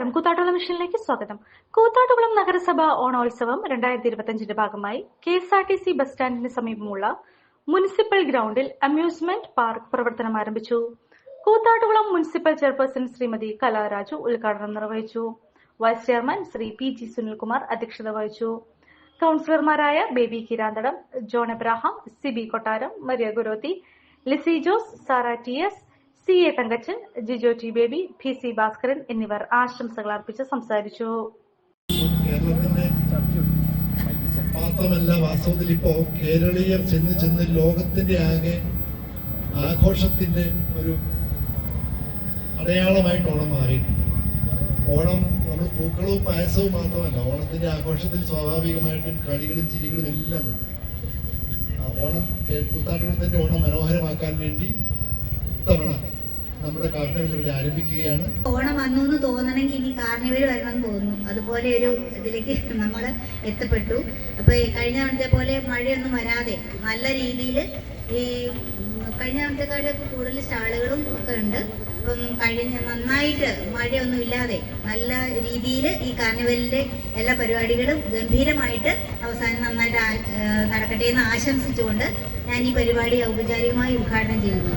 നമസ്കാരം. കൂത്താട്ടുകുളം മിഷനിലേക്ക് സ്വാഗതം. കൂത്താട്ടുകുളം നഗരസഭ ഓണോത്സവം രണ്ടായിരത്തി ഇരുപത്തിയഞ്ചിന്റെ ഭാഗമായി K S R T C bus സ്റ്റാൻഡിന് സമീപമുള്ള മുനിസിപ്പൽ ഗ്രൗണ്ടിൽ അമ്യൂസ്മെന്റ് പാർക്ക് പ്രവർത്തനം ആരംഭിച്ചു. കൂത്താട്ടുകുളം മുനിസിപ്പൽ ചെയർപേഴ്സൺ ശ്രീമതി കലാരാജു ഉദ്ഘാടനം നിർവഹിച്ചു. Vice chairman Shri P G Sunilkumar അധ്യക്ഷത വഹിച്ചു. കൌൺസിലർമാരായ Baby Kiranthadam John Abraham Sibi Kottaram Maria Guroththi Lisy Jose Sara T S C A Thankachan Jijo T Baby P C Bhaskaran എന്നിവർ ആശംസകൾ അർപ്പിച്ച് സംസാരിച്ചു. മാത്രമല്ല വാസ്തവത്തിൽ ഇപ്പോ കേരളീയർ ചെന്ന് ചെന്ന് ലോകത്തിന്റെ ആകെ ആഘോഷത്തിന്റെ ഒരു അടയാളമായിട്ട് ഓണം മാറിയിട്ടുണ്ട്. ഓണം നമ്മൾ പൂക്കളവും പായസവും മാത്രമല്ല ഓണത്തിന്റെ ആഘോഷത്തിൽ സ്വാഭാവികമായിട്ടും കളികളും ചിരികളും എല്ലാം ഉണ്ട്. ഓണം കൂത്താട്ടുകുളത്തിന്റെ ഓണം മനോഹരമാക്കാൻ വേണ്ടി ഇത്തവണ നമ്മുടെ കാർണിവൽ ഇവിടെ ആരംഭിക്കുകയാണ്. ഓണം വന്നു എന്ന് തോന്നണമെങ്കിൽ ഇനി കാർണിവൽ വരണമെന്ന് തോന്നുന്നു. അതുപോലെ ഒരു ഇതിലേക്ക് നമ്മൾ എത്തപ്പെട്ടു. അപ്പൊ കഴിഞ്ഞ തവണത്തെ പോലെ മഴയൊന്നും വരാതെ നല്ല രീതിയിൽ ഈ കഴിഞ്ഞ തവണത്തെക്കാളൊക്കെ കൂടുതൽ സ്റ്റാളുകളും ഒക്കെ ഉണ്ട്. അപ്പം കഴിഞ്ഞ നന്നായിട്ട് മഴയൊന്നും ഇല്ലാതെ നല്ല രീതിയിൽ ഈ കാർണിവലിന്റെ എല്ലാ പരിപാടികളും ഗംഭീരമായിട്ട് അവസാനം നന്നായിട്ട് നടക്കട്ടെ എന്ന് ആശംസിച്ചുകൊണ്ട് ഞാൻ ഈ പരിപാടി ഔപചാരികമായി ഉദ്ഘാടനം ചെയ്യുന്നു.